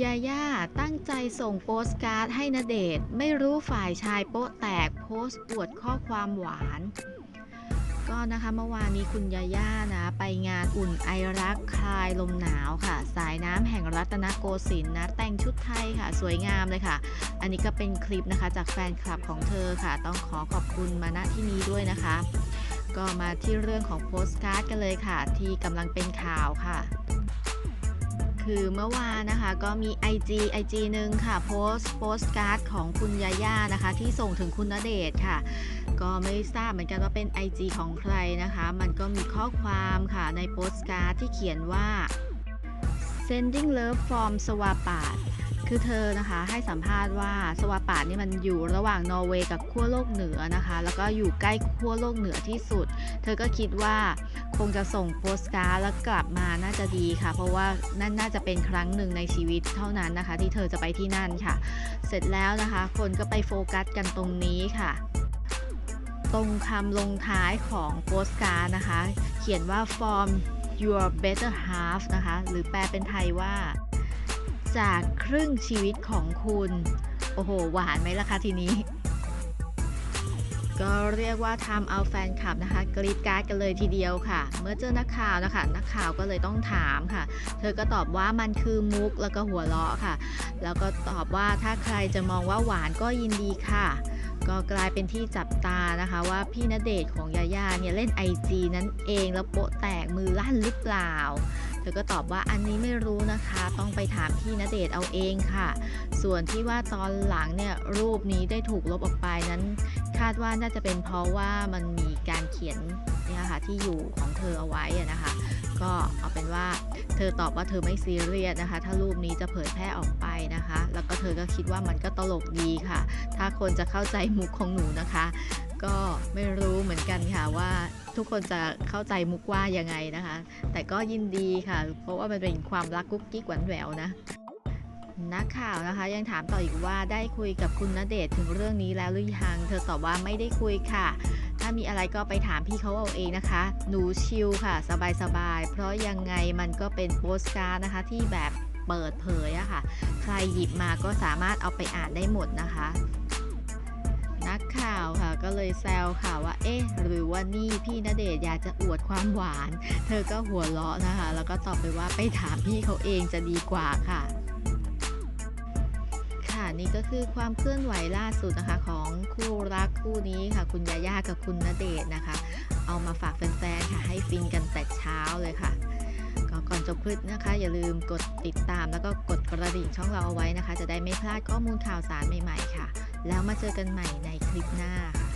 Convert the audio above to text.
ยาย่าตั้งใจส่งโปสการ์ดให้ณเดชไม่รู้ฝ่ายชายโป๊ะแตกโพสต์อวดข้อความหวาน ก็นะคะเมื่อวานนี้คุณยาย่านะไปงานอุ่นไอรักคลายลมหนาวค่ะ สายน้ำแห่งรัตนโกสินทร์นะแต่งชุดไทยค่ะ สวยงามเลยค่ะ อันนี้ก็เป็นคลิปนะคะจากแฟนคลับของเธอค่ะ ต้องขอขอบคุณมาณที่นี้ด้วยนะคะ ก็มาที่เรื่องของโปสการ์ดกันเลยค่ะ ที่กำลังเป็นข่าวค่ะ คือเมื่อวานนะคะก็มี IG IG หนึ่งค่ะโพสโพสการ์ดของคุณยาย่านะคะ ที่ส่งถึงคุณณเดชน์ค่ะ ก็ไม่ทราบเหมือนกันว่าเป็น IG ของใครนะคะ มันก็มีข้อความค่ะในโพสการ์ดที่เขียนว่า sending love from สวาปาด คือเธอนะคะให้สัมภาษณ์ว่าสวาปาดนี่มันอยู่ระหว่างนอร์เวย์กับขั้วโลกเหนือนะคะ แล้วก็อยู่ใกล้ขั้วโลกเหนือที่สุด เธอก็คิดว่าคงจะส่งโปสการ์ดแล้วกลับมาน่าจะดีค่ะ เพราะว่านั่นน่าจะเป็นครั้งหนึ่งในชีวิตเท่านั้นนะคะ ที่เธอจะไปที่นั่นค่ะ เสร็จแล้วนะคะ คนก็ไปโฟกัสกันตรงนี้ค่ะตรงคำลงท้ายของโปสการ์นะคะ เขียนว่า form your better half นะคะ หรือแปลเป็นไทยว่า จากครึ่งชีวิตของคุณ โอ้โห หวานไหมล่ะคะทีนี้ ก็เรียกว่าทำเอาแฟนคลับนะคะ กรีดการ์ดกันเลยทีเดียวค่ะ เมื่อเจอนักข่าวนะคะ นักข่าวก็เลยต้องถามค่ะ เธอก็ตอบว่ามันคือมุกแล้วก็หัวเราะค่ะ แล้วก็ตอบว่าถ้าใครจะมองว่าหวานก็ยินดีค่ะก็กลายเป็นที่จับตานะคะว่าพี่ณเดชน์ของยาย่าเนี่ยเล่น IG นั้นเองแล้วโปะแตกมือลั่นหรือเปล่า เธอก็ตอบว่าอันนี้ไม่รู้นะคะ ต้องไปถามพี่ณเดชน์เอาเองค่ะ ส่วนที่ว่าตอนหลังเนี่ยรูปนี้ได้ถูกลบออกไปนั้น คาดว่าน่าจะเป็นเพราะว่ามันมีการเขียนเนี่ยค่ะที่อยู่ของเธอเอาไว้นะคะ ก็เอาเป็นว่าเธอตอบว่าเธอไม่ซีเรียสนะคะ ถ้ารูปนี้จะเผยแพร่ออกไปนะคะ แล้วก็เธอก็คิดว่ามันก็ตลกดีค่ะ ถ้าคนจะเข้าใจมุกของหนูนะคะ ก็ไม่รู้เหมือนกันค่ะว่าทุกคนจะเข้าใจมุกว่ายังไงนะคะ แต่ก็ยินดีค่ะ เพราะว่ามันเป็นความรักกุ๊กกิ๊กหวานแหววนะนักข่าวนะคะยังถามต่ออีกว่าได้คุยกับคุณณเดชถึงเรื่องนี้แล้วหรือยังเธอตอบว่าไม่ได้คุยค่ะ ถ้ามีอะไรก็ไปถามพี่เขาเอาเองนะคะ หนูชิลค่ะ สบายๆ เพราะยังไงมันก็เป็นโปสการ์ดนะคะที่แบบเปิดเผยอะค่ะ ใครหยิบมาก็สามารถเอาไปอ่านได้หมดนะคะ นักข่าวค เลยแซวค่ะว่า เอ๊ะ หรือว่านี่พี่ณเดชน์อยากจะอวดความหวาน เธอก็หัวเราะนะคะ แล้วก็ตอบไปว่าไปถามพี่เขาเองจะดีกว่าค่ะค่ะนี่ก็คือความเคลื่อนไหวล่าสุดนะคะของคู่รักคู่นี้ค่ะ คุณยาย่ากับคุณณเดชน์นะคะ เอามาฝากแฟนๆค่ะ ให้ฟินกันแต่เช้าเลยค่ะก็ก่อนจบคลิปนะคะ อย่าลืมกดติดตามแล้วก็กดกระดิ่งช่องเราเอาไว้นะคะ จะได้ไม่พลาดข้อมูลข่าวสารใหม่ๆค่ะ แล้วมาเจอกันใหม่ในคลิปหน้าค่ะ